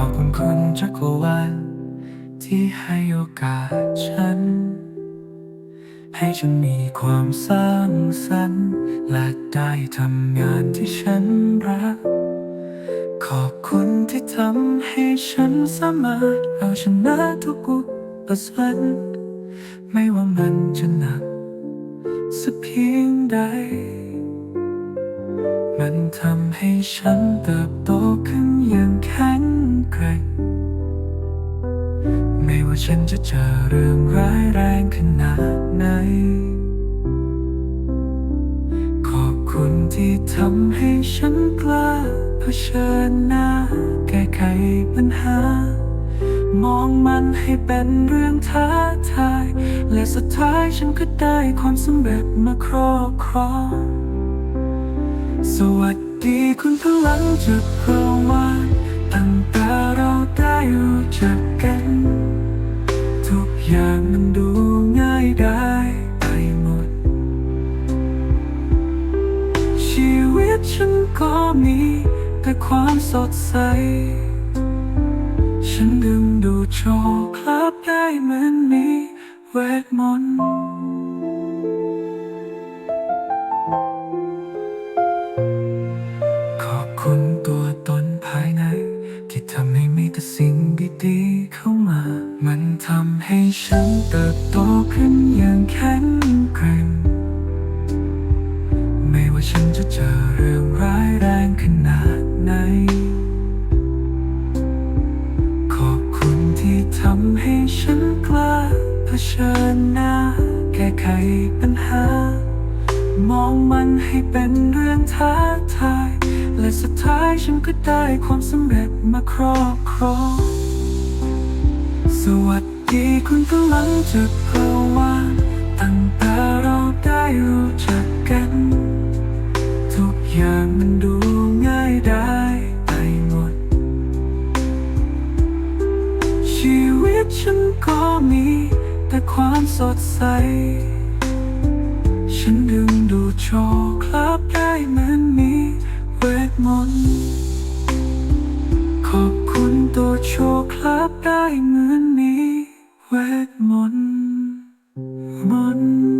อบคุณคุณจักรวาลที่ให้โอกาสฉัน ให้ฉันมีความสร้างสรรค์ และได้ทำงานที่ฉันรัก ขอบคุณที่ทำให้ฉันสามารถเอาชนะทุกอุปสรรคไม่ว่ามันจะหนักสักเพียงใด มันทำให้ฉันเติบโตขึ้นอย่าง เรื่องร้ายแรงขนาดไหน ขอบคุณที่ทำให้ฉันกล้าเผชิญหน้า แก้ไขปัญหา มองมันให้เป็นเรื่องท้าทาย และสุดท้ายฉันก็ได้ความสำเร็จมาครอบครองสวัสดีคุณพลังจากเพราะว่า ดูง่ายได้ไปหมด ชีวิตฉันก็มีแต่ความสดใส ฉันดึงดูดโชคลับได้เหมือนมีเวทมนต์ มีแต่สิ่งดีๆเข้ามา มันทำให้ฉันเติบโตขึ้นอย่างแข็งแกร่ง ไม่ว่าฉันจะเจอเรื่องร้ายแรงขนาดไหน ขอบคุณที่ทำให้ฉันกล้าเผชิญหน้า แก้ไขปัญหา มองมันให้เป็นเรื่องท้าทาย และสุดท้ายฉันก็ได้ความสำเร็จมาครอบครอง สวัสดีคุณกำลังจะเพราว่าตั้งแต่เราได้รู้จักกัน ทุกอย่างมันดูง่ายได้ไปหมด ชีวิตฉันก็มี แต่ความสดใส ฉันดึงดูดโชคลาภได้เหมือนมี มนต์ขอบคุณตัวโชคลาภได้เหมือนมีเวทมนต์มนต์